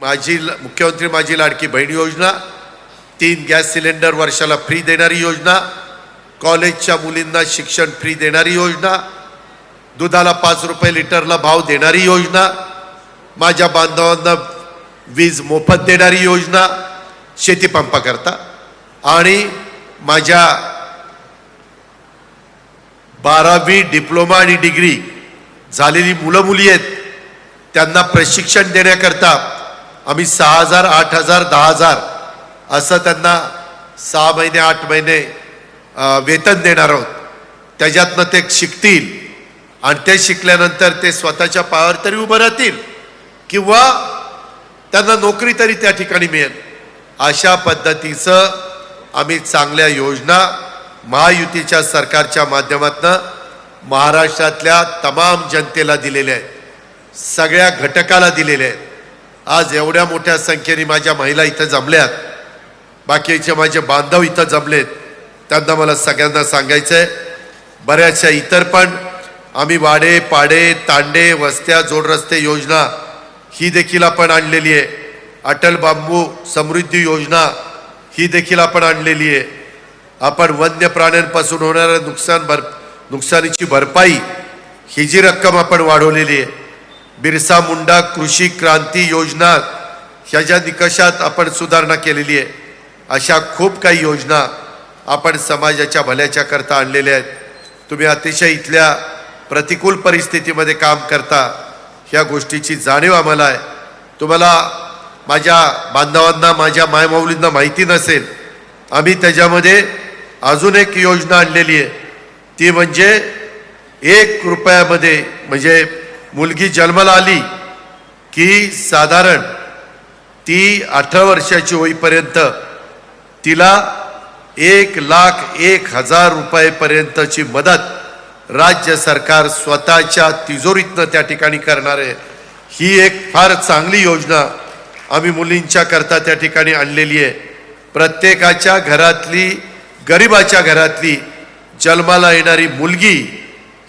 माझी मुख्यमंत्री माझी लाडकी बहीण योजना तीन गॅस सिलेंडर वर्षाला फ्री देणारी योजना कॉलेजच्या मुलींना शिक्षण फ्री देणारी योजना दुधाला पाच रुपये लिटरला भाव देणारी योजना माझ्या बांधवांना वीज मोफत देणारी योजना शेतीपंपाकरता आणि माझ्या बारावी डिप्लोमा आणि डिग्री झालेली मुलं मुली आहेत त्यांना प्रशिक्षण देण्याकरता आम्ही सहा हजार आठ हजार दहा हजार असं त्यांना सहा महिने आठ महिने वेतन देणार आहोत. त्याच्यातनं ते शिकतील आणि ते शिकल्यानंतर ते स्वतःच्या पायावर तरी उभं राहतील किंवा त्यांना नोकरी तरी त्या ठिकाणी मिळेल. अशा पद्धतीचं आम्ही चांगल्या योजना महायुतीच्या सरकारच्या माध्यमातनं महाराष्ट्रातल्या तमाम जनतेला दिलेल्या आहेत. सगळ्या घटकाला दिलेल्या आहेत. आज एवढ्या मोठ्या संख्येने माझ्या महिला इथं जमल्यात. बाकीचे माझे बांधव इथं जमलेत. त्यांना मला सगळ्यांना सांगायचं आहे बऱ्याचशा इतर पण आम्ही वाडे पाडे तांडे वस्त्या जोडरस्ते योजना ही देखील आपण आणलेली आहे. अटल बांबू समृद्धी योजना ही देखील आपण आणलेली आहे. आपण वन्य प्राण्यांपासून होणाऱ्या नुकसान भर नुकसानीची भरपाई ही जी रक्कम आपण वाढवलेली आहे बिरसा मुंडा कृषी क्रांती योजना ह्याच्या निकषात आपण सुधारणा केलेली आहे अशा खूप काही योजना आपण समाजाच्या भल्याच्या करता आणलेल्या आहेत. तुम्ही अतिशय इथल्या प्रतिकूल परिस्थितीमध्ये काम करता ह्या गोष्टीची जाणीव आम्हाला आहे. तुम्हाला माझ्या बांधवांना माझ्या मायमाऊलींना माहिती नसेल आम्ही त्याच्यामध्ये अजून एक योजना आणलेली आहे. ती म्हणजे एक रुपयामध्ये म्हणजे मुलगी जन्माला आली की साधारण ती अठरा वर्षाची होईपर्यंत तिला एक लाख एक हजार रुपयेपर्यंतची मदत राज्य सरकार स्वतःच्या तिजोरीतनं त्या ठिकाणी करणार आहे. ही एक फार चांगली योजना आम्ही मुलींच्या करता त्या ठिकाणी आणलेली आहे. प्रत्येकाच्या घरातली गरिबाच्या घरातली जन्माला येणारी मुलगी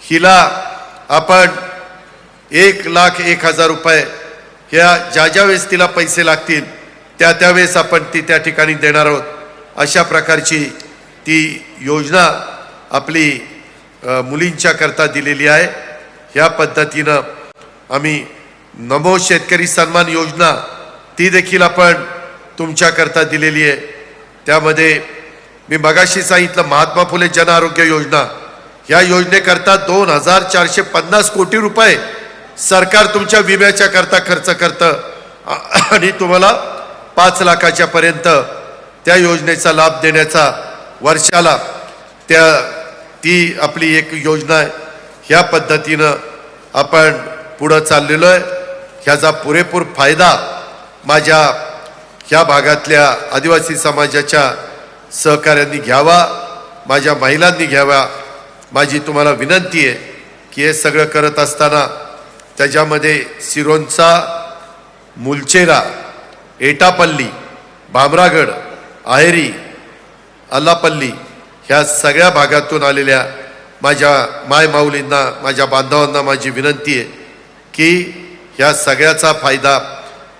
हिला आपण एक लाख एक हजार रुपये. ह्या ज्या ज्या वेळेस तिला पैसे लागतील त्या त्यावेळेस आपण ती त्या ठिकाणी देणार आहोत. अशा प्रकारची ती योजना आपली मुलींच्याकरता मुलींच्या करता दिलेली आहे. ह्या पद्धतीनं आम्ही नमो शेतकरी सन्मान योजना ती देखील आपण तुमच्याकरता दिलेली आहे. त्यामध्ये मी मगाशी सांगितलं महात्मा फुले जन आरोग्य योजना. ह्या योजनेकरता दोन हजार चारशे पन्नास कोटी रुपये सरकार तुमच्या विम्याच्या करता खर्च करतं. आणि तुम्हाला पाच लाखाच्या पर्यंत त्या योजनेचा लाभ देण्याचा वर्षाला त्या ती आपली एक योजना आहे. ह्या पद्धतीनं आपण पुढं चाललेलो आहे. ह्याचा पुरेपूर फायदा माझ्या ह्या भागातल्या आदिवासी समाजाच्या सहकार्यांनी घ्यावा माझ्या महिलांनी घ्यावा. माझी तुम्हाला विनंती आहे की हे सगळं करत असताना त्याच्यामध्ये सिरोंचा मुलचेरा एटापल्ली भामरागड आहेरी अल्लापल्ली ह्या सगळ्या भागातून आलेल्या माझ्या मायमाऊलींना माझ्या बांधवांना माझी विनंती आहे की ह्या सगळ्याचा फायदा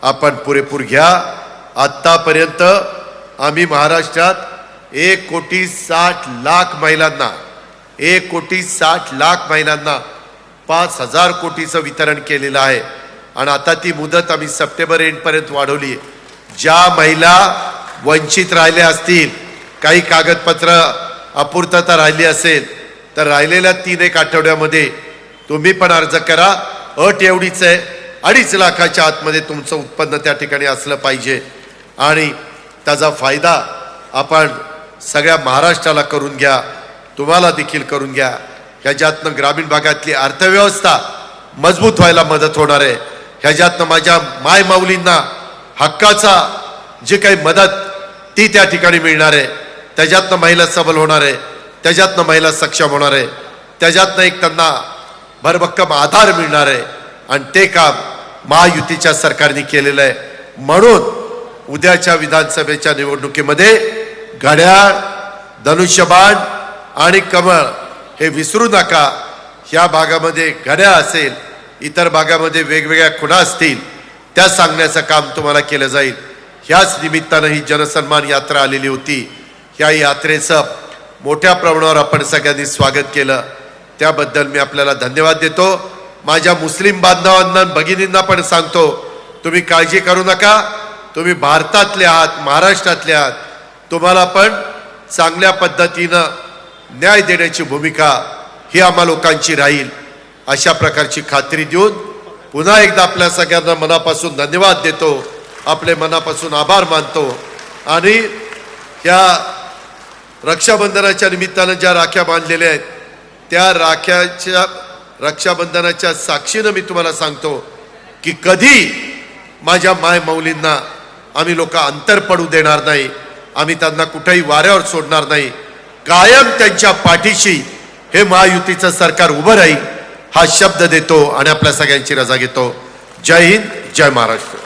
आपण पुरेपूर घ्या. आत्तापर्यंत आम्ही महाराष्ट्रात एक कोटी साठ लाख महिलांना एक कोटी साठ लाख महिलांना पाच हजार कोटीचं वितरण केलेलं आहे. आणि आता ती मुदत आम्ही सप्टेंबर एंडपर्यंत वाढवली आहे. ज्या महिला वंचित राहिल्या असतील काही कागदपत्र अपूर्तता राहिली असेल तर राहिलेल्या तीन एक आठवड्यामध्ये तुम्ही पण अर्ज करा. अट एवढीच आहे अडीच लाखाच्या आतमध्ये तुमचं उत्पन्न त्या ठिकाणी असलं पाहिजे. आणि त्याचा फायदा आपण सगळ्या महाराष्ट्राला करून घ्या तुम्हाला देखील करून घ्या. ह्याच्यातनं ग्रामीण भागातली अर्थव्यवस्था मजबूत व्हायला मदत होणार आहे. ह्याच्यातनं माझ्या माय माऊलींना हक्काचा जे काही मदत ती त्या ठिकाणी मिळणार आहे. त्याच्यातनं महिला सबल होणार आहे त्याच्यातनं महिला सक्षम होणार आहे त्याच्यातनं एक त्यांना भरभक्कम आधार मिळणार आहे आणि ते काम महायुतीच्या सरकारने केलेलं आहे. म्हणून उद्याच्या विधानसभेच्या निवडणुकीमध्ये घड्याळ धनुष्यबाण आणि कमळ हे विसरू नका. ह्या भागामध्ये गड्या असेल इतर भागामध्ये वेगवेगळ्या खुणा असतील त्या त्या सांगण्याचं काम तुम्हाला केलं जाईल. ह्याच निमित्तानं ही जनसन्मान यात्रा आलेली होती. ह्या यात्रेचं मोठ्या प्रमाणावर आपण सगळ्यांनी स्वागत केलं. त्याबद्दल मी आपल्याला धन्यवाद देतो. माझ्या मुस्लिम बांधवांना भगिनींना पण सांगतो तुम्ही काळजी करू नका. तुम्ही भारतातले आहात महाराष्ट्रातले आहात. तुम्हाला पण चांगल्या पद्धतीनं न्याय देण्याची भूमिका ही आम्हा लोकांची राहील अशा प्रकारची खात्री देऊन पुन्हा एकदा आपल्या सगळ्यांना मनापासून धन्यवाद देतो आपले मनापासून आभार मानतो. आणि या रक्षाबंधनाच्या निमित्तानं ज्या राख्या बांधलेल्या आहेत त्या राख्याच्या रक्षाबंधनाच्या साक्षीनं मी तुम्हाला सांगतो की कधी माझ्या माय माऊलींना आम्ही लोक अंतर पडू देणार नाही आम्ही त्यांना कुठेही वाऱ्यावर सोडणार नाही. कायम त्यांच्या पाठीशी हे महायुतीचं सरकार उभं राहील हा शब्द देतो आणि आपल्या सगळ्यांची रजा घेतो. जय हिंद जय महाराष्ट्र.